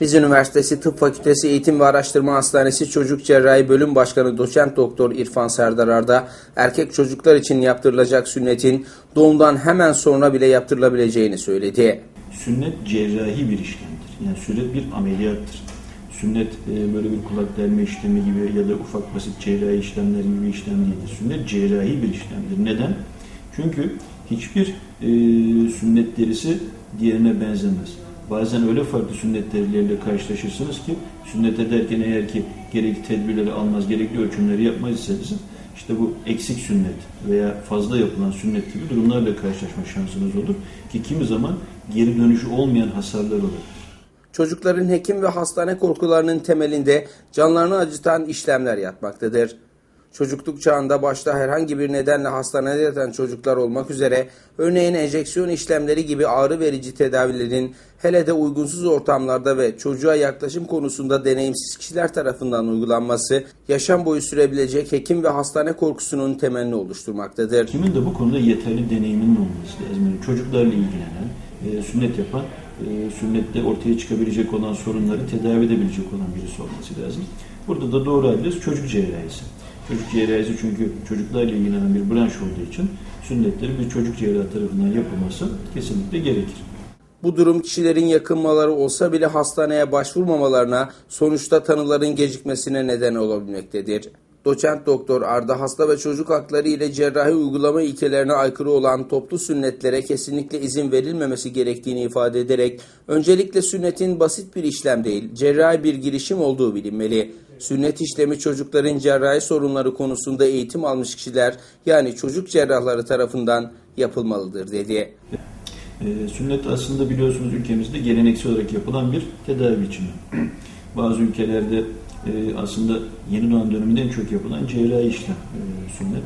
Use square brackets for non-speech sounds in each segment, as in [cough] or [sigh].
Rize Üniversitesi Tıp Fakültesi Eğitim ve Araştırma Hastanesi Çocuk Cerrahi Bölüm Başkanı Doçent Doktor İrfan Serdar Arda, erkek çocuklar için yaptırılacak sünnetin doğumdan hemen sonra bile yaptırılabileceğini söyledi. Sünnet cerrahi bir işlemdir. Yani sünnet bir ameliyattır. Sünnet e, böyle bir kulak delme işlemi gibi ya da ufak basit cerrahi işlemler gibi işlem değildir. Sünnet cerrahi bir işlemdir. Neden? Çünkü hiçbir e, sünnet derisi diğerine benzemez. Bazen öyle farklı sünnet derileriyle karşılaşırsınız ki sünnet ederken eğer ki gerekli tedbirleri almaz, gerekli ölçümleri yapmaz iseniz işte bu eksik sünnet veya fazla yapılan sünnet gibi durumlarla karşılaşma şansınız olur ki kimi zaman geri dönüşü olmayan hasarlar olur. Çocukların hekim ve hastane korkularının temelinde canlarını acıtan işlemler yatmaktadır. Çocukluk çağında başta herhangi bir nedenle hastanede yatan çocuklar olmak üzere örneğin enjeksiyon işlemleri gibi ağrı verici tedavilerin hele de uygunsuz ortamlarda ve çocuğa yaklaşım konusunda deneyimsiz kişiler tarafından uygulanması yaşam boyu sürebilecek hekim ve hastane korkusunun temelini oluşturmaktadır. Kimin de bu konuda yeterli deneyiminin olması lazım. Yani çocuklarla ilgilenen, e, sünnet yapan, e, sünnette ortaya çıkabilecek olan sorunları tedavi edebilecek olan birisi olması lazım. Burada da doğru adres çocuk cerrahisi. Çocuk cerrahisi çünkü çocuklarla ilgilenen bir branş olduğu için sünnetleri bir çocuk cerrahı tarafından yapılması kesinlikle gerekir. Bu durum kişilerin yakınmaları olsa bile hastaneye başvurmamalarına, sonuçta tanıların gecikmesine neden olabilmektedir. Doçent Doktor Arda hasta ve çocuk hakları ile cerrahi uygulama ilkelerine aykırı olan toplu sünnetlere kesinlikle izin verilmemesi gerektiğini ifade ederek öncelikle sünnetin basit bir işlem değil, cerrahi bir girişim olduğu bilinmeli. Sünnet işlemi çocukların cerrahi sorunları konusunda eğitim almış kişiler yani çocuk cerrahları tarafından yapılmalıdır dedi. E, sünnet aslında biliyorsunuz ülkemizde geleneksel olarak yapılan bir tedavi biçimi. [clears throat] Bazı ülkelerde e, aslında yeni doğan döneminde en çok yapılan cerrahi işlem e, sünnet.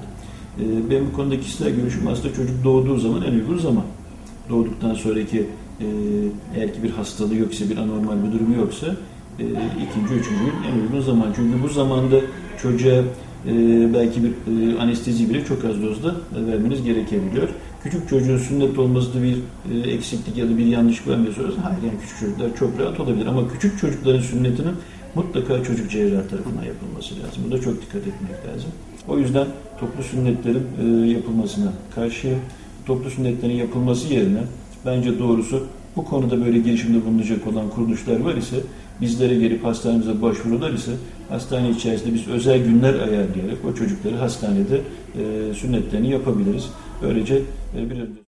E, benim bu konuda kişisel görüşüm aslında çocuk doğduğu zaman en uygun zaman. Doğduktan sonraki e, eğer ki bir hastalığı yoksa, bir anormal bir durumu yoksa e, ikinci, üçüncü gün en uygun zaman. Çünkü bu zamanda çocuğa e, belki bir e, anestezi bile çok az dozda vermeniz gerekebiliyor. Küçük çocuğun sünnet olması da bir e, eksiklik ya da bir yanlış sorarsan hayır yani küçük çocuklar çok rahat olabilir ama küçük çocukların sünnetinin mutlaka çocuk cerrah tarafından yapılması lazım. Burada çok dikkat etmek lazım. O yüzden toplu sünnetlerin e, yapılmasına karşı toplu sünnetlerin yapılması yerine bence doğrusu bu konuda böyle girişimde bulunacak olan kuruluşlar var ise bizlere gelip hastanemize başvurular ise hastane içerisinde biz özel günler ayarlayarak o çocukları hastanede e, sünnetlerini yapabiliriz. Böylece e, bir